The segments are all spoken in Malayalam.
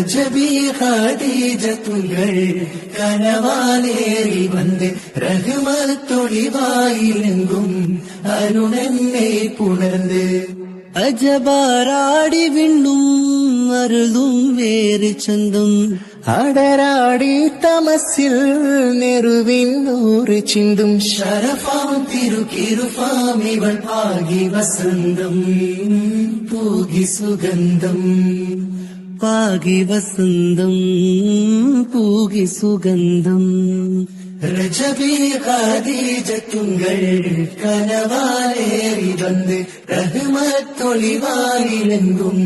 റജബി ഖാദീജത്തുകൾ കനവാലേറി വന്ന് റഹ്മത്തൊളിവായിലെങ്കും അരുണന്നെ പുണർന്ന്. അജബാരാടി വിണ്ണും അരുളും വേറി ചന്തം അടരാടി തമസിൽ നെറുവിന്നൂറ് ചിന്തും. ശരഫാം തിരുകിരുഫാം ഇവൾ പാകി വസന്തം പൂകി സുഗന്ധം. പാകി വസന്തം പൂകി സുഗന്ധം. രജബീകാദീജത്തുങ്കൾ കനവാലേറി വന്ന് റഹ്മത്തൊളിവായിലെങ്കും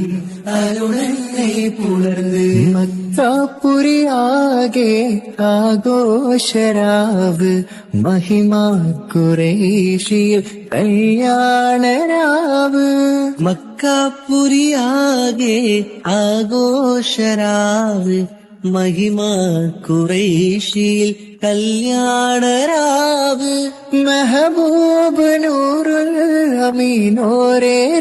അരുണന്നെ പുണർന്ന് മത്താപ്പുരിയാകെ ആഘോഷരാവ് മഹിമ കുറേശിയിൽ കല്യാണരാവ്. മക്കാപ്പുരിയാകെ ആഘോഷരാവ് മഹിമ കുറേശിയിൽ കല്യാണരാവ്. മെഹബൂബ് നൂറുൽ അമീനോരേ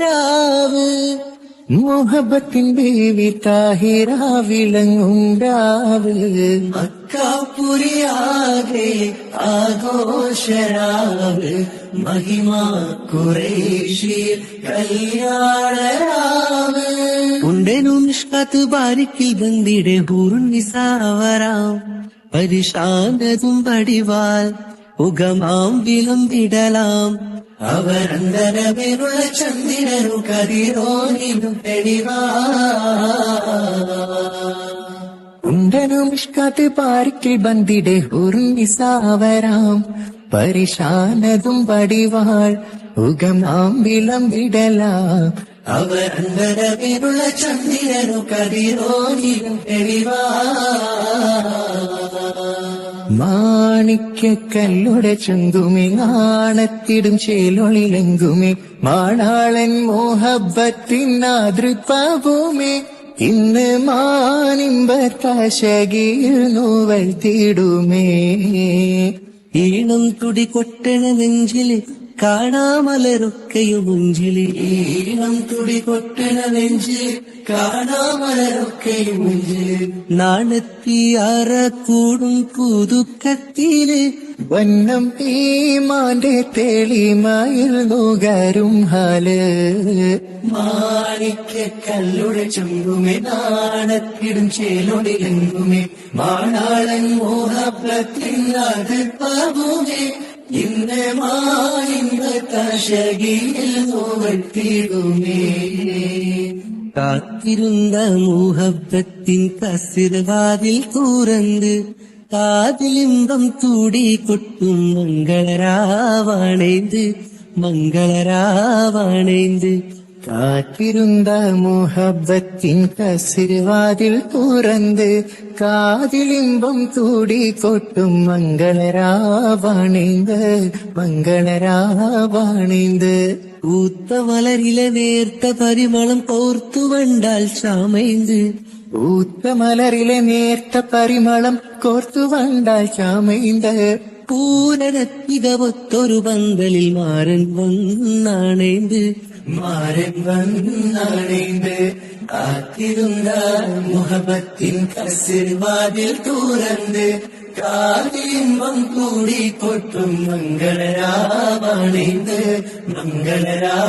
രാവ്. മുഹബത്തിൻ ബീവി താഹിര വിളങ്ങും രാവ്. മക്കാപുരിയാകെ ആഘോഷരാവ്. മഹിമ കുറേശി കല്യാണരാവ്. ഉണ്ടനും നിഷ്കാത്ത് ബാരിക്കിൽ ബന്ദിടെ ഹൂറുൻ നിസാവരാം പരിശാന്തതും പടിവാൽ ഉഗമാം വിളമ്പിടലാം അവരന്തരവിലുള്ള ചന്ദ്രനു കതിരോനിനും തെളിവാ. ഉണ്ടനും ഇഷ്കാത്ത് പാരിക്കിൽ ബന്ദിടെ ഉർമിസാവരാം പരിശാനതും പടിവാൾ ഉഗമാം വിളമ്പിടലാം അവരന്തരവിലുള്ള ചന്ദ്രനു കതിരോനിനും തെളിവാ. മാണിക്കല്ലുടെ ചുങ്കുമി നാണത്തിടും ചേലൊളിലെങ്കുമി മാണാളൻ മോഹബത്തിൻ ആതൃപ്പവുമേ ഇന്ന് മാനിമ്പത്താശകിയിൽ നോവൽ തീടുമേ. ഈണം തുടി കൊട്ടണ നെഞ്ചിൽ കാണാമലരൊക്കെയും മുഞ്ചിൽ. ഈണം തുടി കൊട്ടണ നെഞ്ചിൽ കാണാമലരൊക്കെയും നാണത്തി കൂടും പുതുക്കത്തിൽ. വന്നം ഈമാന്റെ തെളിമയിൽ നുകരും ഹാൽ. മാണിക്കല്ലുടെ ചുങ്കുമേ നാണത്തിടും ചേലൊടിലെങ്കുമേ മാണാളൻ മോഹപ്പത്തിൽ അത് പകുമേ காத்திருந்த மூகப்பத்தின் கசிறுவாதில் கூறந்து காதிலிந்தம் தூடி கொட்டும் மங்களராவணைந்து மங்களராவணைந்து കാത്തിരുന്ന മുഹബത്തിൻ കസിരുവാതിൽ തുറന്ന് കാതിലിമ്പം കൂടി കൊട്ടും മംഗളരാവാണിന്ത് മംഗളരാവാണിന്ത് കൂത്ത വളരിലെ നേർത്ത പരിമളം കോർത്തു വണ്ടാൽ ചാമൈന്ത് കൂത്ത മലരിലെ നേർത്ത പരിമളം കോർത്തു വണ്ടാൽ ചാമൈന്ത് പൂനനത്തിക ഒത്തൊരു പന്തലിൽ മാരൻ വന്നാണേന്ത് മാരൻ വന്നണൈന്ത് കാത്തിരുന്ന മുഹബത്തിൻ കസിർവാതിൽ തൂരണ്ട് കാതിലിമ്പം കൂടി കൊട്ടും മംഗളരാവണിന്ത് മംഗളരാവണിന്ത്